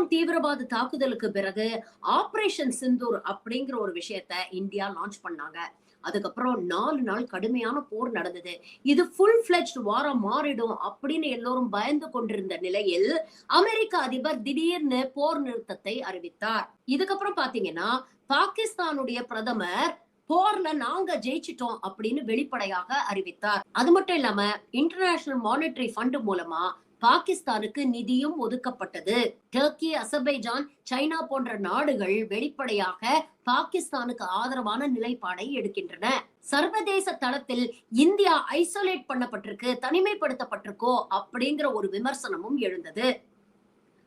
பஹல்காம் தீவிரவாத தாக்குதலுக்கு பிறகு ஆபரேஷன் சிந்தூர் அப்படிங்கிற ஒரு விஷயத்த இந்தியா லான்ச் பண்ணாங்க. அதுக்கப்புறம் நாலு நாள் கடுமையான போர் நடந்தது. இது ஃபுல் பிளெஜ் வாரா மாறிடும் அப்படின்னு எல்லோரும் பயந்து கொண்டிருந்த நிலையில் அமெரிக்க அதிபர் திடீர்னு போர் நிறுத்தத்தை அறிவித்தார். இதுக்கப்புறம் பாத்தீங்கன்னா பாகிஸ்தானுடைய பிரதமர் போர்ல நாங்க ஜெயிச்சிட்டோம் அப்படின்னு வெளிப்படையாக அறிவித்தார். அது மட்டும் இல்லாம இன்டர்நேஷனல் மானிட்டரி ஃபண்ட் மூலமா பாகிஸ்தானுக்கு நிதியும் ஒதுக்கப்பட்டது. டர்க்கி அசர்பைஜான் சைனா போன்ற நாடுகள் வெளிப்படையாக பாகிஸ்தானுக்கு ஆதரவான நிலைப்பாடை எடுக்கின்றன. சர்வதேச தளத்தில் இந்தியா ஐசோலேட் பண்ணப்பட்டிருக்கு தனிமைப்படுத்தப்பட்டிருக்கோ அப்படிங்கிற ஒரு விமர்சனமும் எழுந்தது.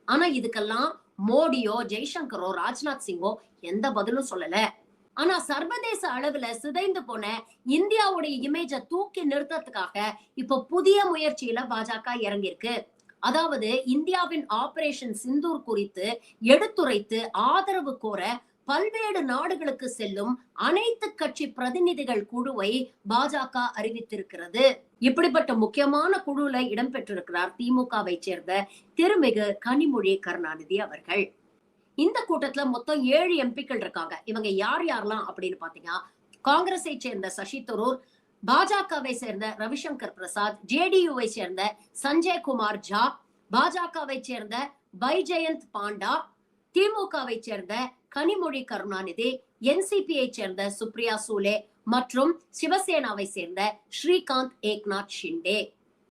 ஆனா இதுக்கெல்லாம் மோடியோ ஜெய்சங்கரோ ராஜ்நாத் சிங்கோ எந்த பதிலும் சொல்லல. ஆனா சர்வதேச அளவுல சிதைந்து போன இந்தியாவுடைய இமேஜ தூக்கி நிறுத்தத்துக்காக இப்ப புதிய முயற்சியில பாஜக இறங்கியிருக்கு. அதாவது இந்தியாவின் ஆபரேஷன் சிந்தூர் குறித்து எடுத்துரைத்து ஆதரவு கோர பல்வேறு நாடுகளுக்கு செல்லும் அனைத்து கட்சி பிரதிநிதிகள் குழுவை பாஜக அறிவித்திருக்கிறது. இப்படிப்பட்ட முக்கியமான குழுல இடம்பெற்றிருக்கிறார் திமுகவை சேர்ந்த திருமிகு கனிமொழி கருணாநிதி அவர்கள். இந்த கூட்டத்துல மொத்தம் ஏழு எம்பிக்கள் இருக்காங்க. இவங்க யார் யாரெல்லாம் அப்படின்னு பாத்தீங்கன்னா காங்கிரஸை சேர்ந்த சசி தரூர் பாஜகவை சேர்ந்த ரவிசங்கர் பிரசாத் ஜேடியுவை சேர்ந்த சஞ்சய் குமார் ஜா பாஜகவை சேர்ந்த பைஜெயந்த் பாண்டா திமுகவை சேர்ந்த கனிமொழி கருணாநிதி என்சிபியை சேர்ந்த சுப்ரியா சூலே மற்றும் சிவசேனாவை சேர்ந்த ஸ்ரீகாந்த் ஏக்நாத் ஷிண்டே.